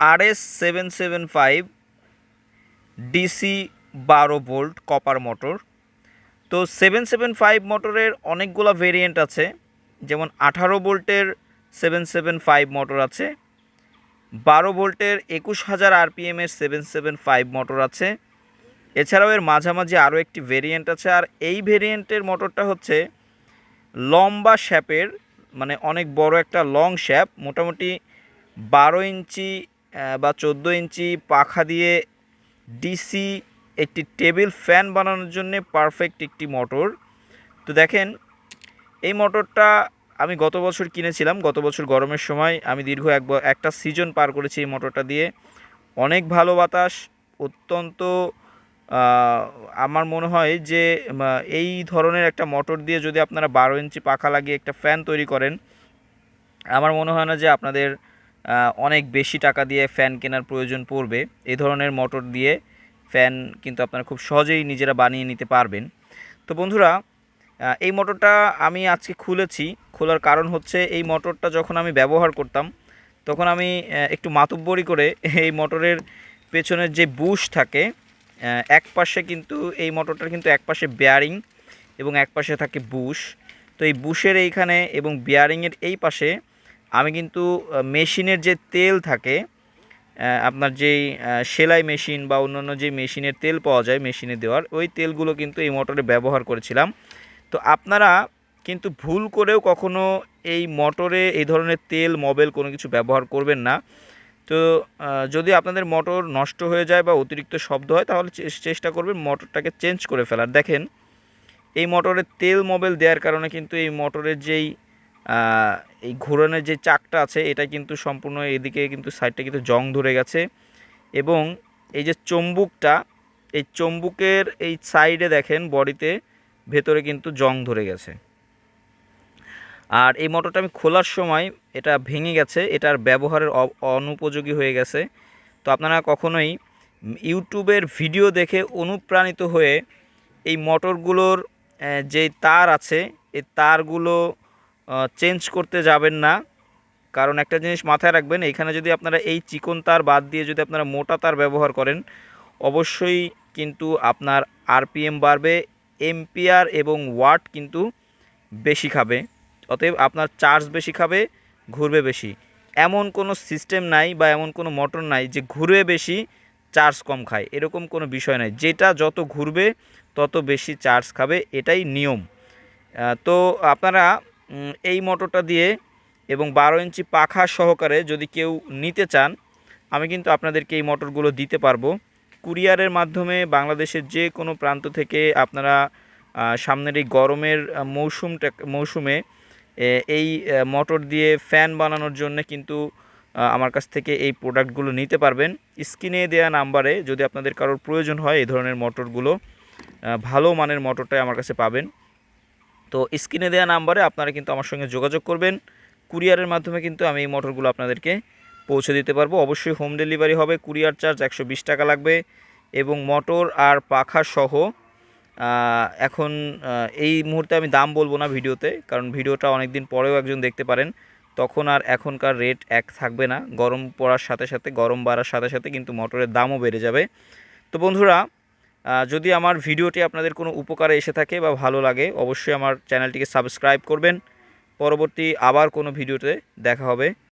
R S seven seven five DC বারো volt copper motor. তো seven seven five মোটরের অনেকগুলো ভেরিয়েন্ট আছে, যেমন আঠারো ভোল্টের সেভেন সেভেন ফাইভ মোটর আছে, বারো ভোল্টের একুশ হাজার আরপিএমের সেভেন সেভেন ফাইভ মোটর আছে। এছাড়াও এর মাঝামাঝি আরও একটি ভেরিয়েন্ট আছে, আর এই ভেরিয়েন্টের মোটরটা হচ্ছে লম্বা শ্যাপের মানে অনেক বড় একটা লং শ্যাপ, মোটামুটি বারো ইঞ্চি বা চোদ্দ ইঞ্চি পাখা দিয়ে ডিসি একটি টেবিল ফ্যান বানানোর জন্য পারফেক্ট একটি মোটর তো দেখেন, এই মোটরটা আমি গত বছর কিনেছিলাম। গত বছর গরমের সময় আমি দীর্ঘ এক একটা সিজন পার করেছি এই মোটরটা দিয়ে। অনেক ভালো বাতাস, অত্যন্ত আমার মনে হয় যে এই ধরনের একটা মোটর দিয়ে যদি আপনারা বারো ইঞ্চি পাখা লাগিয়ে একটা ফ্যান তৈরি করেন, আমার মনে হয় না যে আপনাদের অনেক বেশি টাকা দিয়ে ফ্যান কেনার প্রয়োজন পড়বে। এ ধরনের মোটর দিয়ে ফ্যান কিন্তু আপনারা খুব সহজেই নিজেরা বানিয়ে নিতে পারবেন। তো বন্ধুরা এই মোটরটা আমি আজকে খুলেছি। খোলার কারণ হচ্ছে এই মোটরটা যখন আমি ব্যবহার করতাম, তখন আমি একটু মাতুব্বরি করে এই মোটরের পেছনের যে বুশ থাকে এক পাশে কিন্তু এই মোটরটার কিন্তু এক পাশে বেয়ারিং এবং এক পাশে থাকে বুশ। তো এই বুশের এইখানে এবং বিয়ারিংয়ের এই পাশে আমি কিন্তু মেশিনের যে তেল থাকে আপনার যেই সেলাই মেশিন বা অন্যান্য যে মেশিনের তেল পাওয়া যায় মেশিনে দেওয়ার, ওই তেলগুলো কিন্তু এই মোটরে ব্যবহার করেছিলাম। তো আপনারা কিন্তু ভুল করেও কখনো এই মোটরে এই ধরনের তেল মোবিল কোনো কিছু ব্যবহার করবেন না। তো যদি আপনাদের মোটর নষ্ট হয়ে যায় বা অতিরিক্ত শব্দ হয়, তাহলে চেষ্টা করবেন মোটরটাকে চেঞ্জ করে ফেলার। দেখেন, এই মোটরে তেল মোবিল দেওয়ার কারণে কিন্তু এই মোটরের যেই এই ঘোরানোর যে চাকটা আছে, এটা কিন্তু সম্পূর্ণ এদিকে কিন্তু সাইডটা কিন্তু জং ধরে গেছে। এবং এই যে চম্বুকটা, এই চম্বুকের এই সাইডে দেখেন, বডিতে ভেতরে কিন্তু জং ধরে গেছে। আর এই মোটরটা আমি খোলার সময় এটা ভেঙে গেছে, এটার ব্যবহারের অনুপযোগী হয়ে গেছে। তো আপনারা কখনোই ইউটিউবের ভিডিও দেখে অনুপ্রাণিত হয়ে এই মোটরগুলোর যে তার আছে, এই তারগুলো চেঞ্জ করতে যাবেন না। কারণ একটা জিনিস মাথায় রাখবেন, এখানে যদি আপনারা এই চিকন তার বাদ দিয়ে যদি আপনারা মোটা তার ব্যবহার করেন, অবশ্যই কিন্তু আপনার আরপিএম বাড়বে এমপিআর এবং ওয়াট কিন্তু বেশি খাবে। অতএব আপনার চার্জ বেশি খাবে, ঘুরবে বেশি। এমন কোনো সিস্টেম নাই বা এমন কোনো মোটর নাই যে ঘুরবে বেশি চার্জ কম খায়। এরকম কোনো বিষয় নাই। যেটা যত ঘুরবে, তত বেশি চার্জ খাবে, এটাই নিয়ম। তো আপনারা এই মোটরটা দিয়ে এবং বারো ইঞ্চি পাখা সহকারে যদি কেউ নিতে চান, আমি কিন্তু আপনাদেরকে এই মোটরগুলো দিতে পারব। কুরিয়ারের মাধ্যমে বাংলাদেশের যে কোনো প্রান্ত থেকে আপনারা সামনের এই গরমের মৌসুমটা, মৌসুমে এই মোটর দিয়ে ফ্যান বানানোর জন্য কিন্তু আমার কাছ থেকে এই প্রোডাক্টগুলো নিতে পারবেন। স্ক্রিনে দেওয়া নাম্বারে যদি আপনাদের কারোর প্রয়োজন হয় এই ধরনের মোটরগুলো ভালো মানের মোটরটাই আমার কাছে পাবেন। তো স্ক্রিনে দেওয়া নাম্বারে আপনারা কিন্তু আমার সঙ্গে যোগাযোগ করবেন। কুরিয়ারের মাধ্যমে কিন্তু আমি এই মোটরগুলো আপনাদেরকে পৌঁছে দিতে পারব। অবশ্যই হোম ডেলিভারি হবে, কুরিয়ার চার্জ একশো বিশ টাকা লাগবে এবং মোটর আর পাখা সহ এখন এই মুহূর্তে আমি দাম বলব না ভিডিওতে, কারণ ভিডিওটা অনেক দিন পরেও একজন দেখতে পারেন। তখন আর এখনকার রেট এক থাকবে না। গরম পড়ার সাথে সাথে, গরম বাড়ার সাথে সাথে কিন্তু মোটরের দামও বেড়ে যাবে। তো বন্ধুরা যদি আমার ভিডিওটি আপনাদের কোনো উপকারে এসে থাকে বা ভালো লাগে, অবশ্যই আমার চ্যানেলটিকে সাবস্ক্রাইব করবেন। পরবর্তী আবার কোনো ভিডিওতে দেখা হবে।